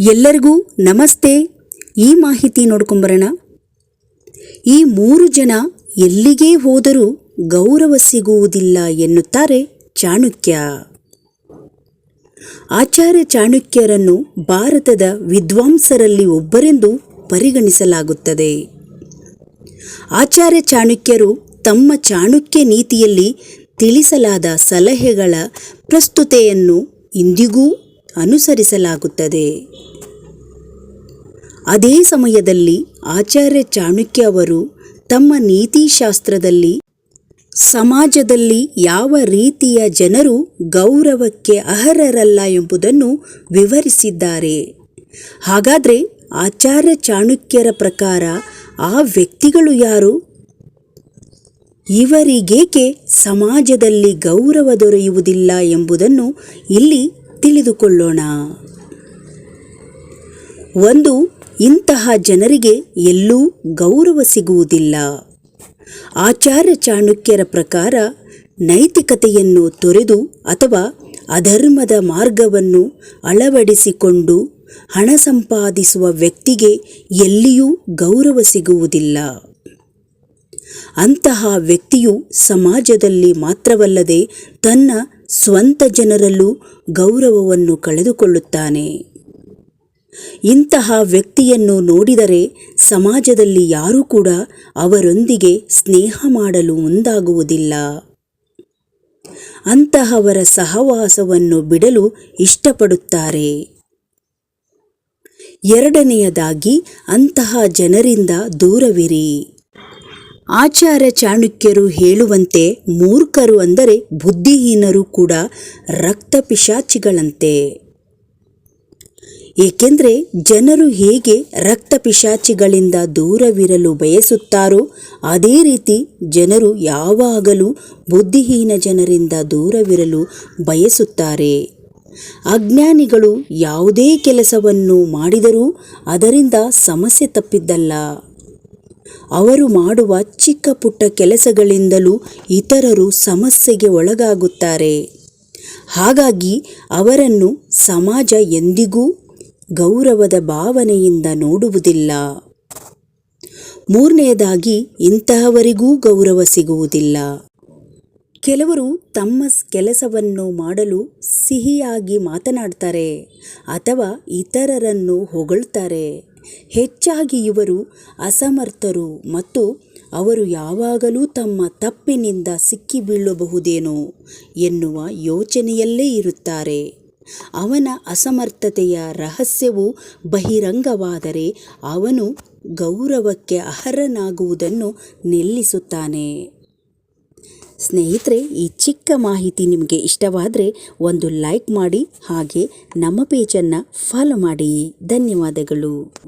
ಎಲ್ಲರಿಗೂ ನಮಸ್ತೆ. ಈ ಮಾಹಿತಿ ನೋಡ್ಕೊಂಬರೋಣ. ಈ ಮೂರು ಜನ ಎಲ್ಲಿಗೇ ಹೋದರೂ ಗೌರವ ಸಿಗುವುದಿಲ್ಲ ಎನ್ನುತ್ತಾರೆ ಚಾಣಕ್ಯ. ಆಚಾರ್ಯ ಚಾಣಕ್ಯರನ್ನು ಭಾರತದ ವಿದ್ವಾಂಸರಲ್ಲಿ ಒಬ್ಬರೆಂದು ಪರಿಗಣಿಸಲಾಗುತ್ತದೆ. ಆಚಾರ್ಯ ಚಾಣಕ್ಯರು ತಮ್ಮ ಚಾಣಕ್ಯ ನೀತಿಯಲ್ಲಿ ತಿಳಿಸಲಾದ ಸಲಹೆಗಳ ಪ್ರಸ್ತುತೆಯನ್ನು ಇಂದಿಗೂ ಅನುಸರಿಸಲಾಗುತ್ತದೆ. ಅದೇ ಸಮಯದಲ್ಲಿ ಆಚಾರ್ಯ ಚಾಣಕ್ಯ ಅವರು ತಮ್ಮ ನೀತಿಶಾಸ್ತ್ರದಲ್ಲಿ ಸಮಾಜದಲ್ಲಿ ಯಾವ ರೀತಿಯ ಜನರು ಗೌರವಕ್ಕೆ ಅರ್ಹರಲ್ಲ ಎಂಬುದನ್ನು ವಿವರಿಸಿದ್ದಾರೆ. ಹಾಗಾದರೆ ಆಚಾರ್ಯ ಚಾಣಕ್ಯರ ಪ್ರಕಾರ ಆ ವ್ಯಕ್ತಿಗಳು ಯಾರು? ಇವರಿಗೇಕೆ ಸಮಾಜದಲ್ಲಿ ಗೌರವ ದೊರೆಯುವುದಿಲ್ಲ ಎಂಬುದನ್ನು ಇಲ್ಲಿ ತಿಳಿದುಕೊಳ್ಳೋಣ. ಒಂದು, ಇಂತಹ ಜನರಿಗೆ ಎಲ್ಲೂ ಗೌರವ ಸಿಗುವುದಿಲ್ಲ. ಆಚಾರ್ಯ ಚಾಣಕ್ಯರ ಪ್ರಕಾರ ನೈತಿಕತೆಯನ್ನು ತೊರೆದು ಅಥವಾ ಅಧರ್ಮದ ಮಾರ್ಗವನ್ನು ಅಳವಡಿಸಿಕೊಂಡು ಹಣ ಸಂಪಾದಿಸುವ ವ್ಯಕ್ತಿಗೆ ಎಲ್ಲಿಯೂ ಗೌರವ ಸಿಗುವುದಿಲ್ಲ. ಅಂತಹ ವ್ಯಕ್ತಿಯು ಸಮಾಜದಲ್ಲಿ ಮಾತ್ರವಲ್ಲದೆ ತನ್ನ ಸ್ವಂತ ಜನರಲ್ಲೂ ಗೌರವವನ್ನು ಕಳೆದುಕೊಳ್ಳುತ್ತಾನೆ. ಇಂತಹ ವ್ಯಕ್ತಿಯನ್ನು ನೋಡಿದರೆ ಸಮಾಜದಲ್ಲಿ ಯಾರೂ ಕೂಡ ಅವರೊಂದಿಗೆ ಸ್ನೇಹ ಮಾಡಲು ಮುಂದಾಗುವುದಿಲ್ಲ. ಅಂತಹವರ ಸಹವಾಸವನ್ನು ಬಿಡಲು ಇಷ್ಟಪಡುತ್ತಾರೆ. ಎರಡನೆಯದಾಗಿ, ಅಂತಹ ಜನರಿಂದ ದೂರವಿರಿ. ಆಚಾರ್ಯ ಚಾಣಕ್ಯರು ಹೇಳುವಂತೆ ಮೂರ್ಖರು ಅಂದರೆ ಬುದ್ಧಿಹೀನರು ಕೂಡ ರಕ್ತ ಪಿಶಾಚಿಗಳಂತೆ. ಏಕೆಂದರೆ ಜನರು ಹೇಗೆ ರಕ್ತ ಪಿಶಾಚಿಗಳಿಂದ ದೂರವಿರಲು ಬಯಸುತ್ತಾರೋ ಅದೇ ರೀತಿ ಜನರು ಯಾವಾಗಲೂ ಬುದ್ಧಿಹೀನ ಜನರಿಂದ ದೂರವಿರಲು ಬಯಸುತ್ತಾರೆ. ಅಜ್ಞಾನಿಗಳು ಯಾವುದೇ ಕೆಲಸವನ್ನು ಮಾಡಿದರೂ ಅದರಿಂದ ಸಮಸ್ಯೆ ತಪ್ಪಿದ್ದಲ್ಲ. ಅವರು ಮಾಡುವ ಚಿಕ್ಕ ಪುಟ್ಟ ಕೆಲಸಗಳಿಂದಲೂ ಇತರರು ಸಮಸ್ಯೆಗೆ ಒಳಗಾಗುತ್ತಾರೆ. ಹಾಗಾಗಿ ಅವರನ್ನು ಸಮಾಜ ಎಂದಿಗೂ ಗೌರವದ ಭಾವನೆಯಿಂದ ನೋಡುವುದಿಲ್ಲ. ಮೂರನೆಯದಾಗಿ, ಇಂತಹವರಿಗೂ ಗೌರವ ಸಿಗುವುದಿಲ್ಲ. ಕೆಲವರು ತಮ್ಮ ಕೆಲಸವನ್ನು ಮಾಡಲು ಸಿಹಿಯಾಗಿ ಮಾತನಾಡ್ತಾರೆ ಅಥವಾ ಇತರರನ್ನು ಹೊಗಳ್ತಾರೆ. ಹೆಚ್ಚಾಗಿ ಇವರು ಅಸಮರ್ಥರು ಮತ್ತು ಅವರು ಯಾವಾಗಲೂ ತಮ್ಮ ತಪ್ಪಿನಿಂದ ಸಿಕ್ಕಿಬೀಳಬಹುದೇನೋ ಎನ್ನುವ ಯೋಚನೆಯಲ್ಲೇ ಇರುತ್ತಾರೆ. ಅವನ ಅಸಮರ್ಥತೆಯ ರಹಸ್ಯವು ಬಹಿರಂಗವಾದರೆ ಅವನು ಗೌರವಕ್ಕೆ ಅರ್ಹನಾಗುವುದನ್ನು ನಿಲ್ಲಿಸುತ್ತಾನೆ. ಸ್ನೇಹಿತರೆ, ಈ ಚಿಕ್ಕ ಮಾಹಿತಿ ನಿಮಗೆ ಇಷ್ಟವಾದರೆ ಒಂದು ಲೈಕ್ ಮಾಡಿ ಹಾಗೆ ನಮ್ಮ ಪೇಜನ್ನು ಫಾಲೋ ಮಾಡಿ. ಧನ್ಯವಾದಗಳು.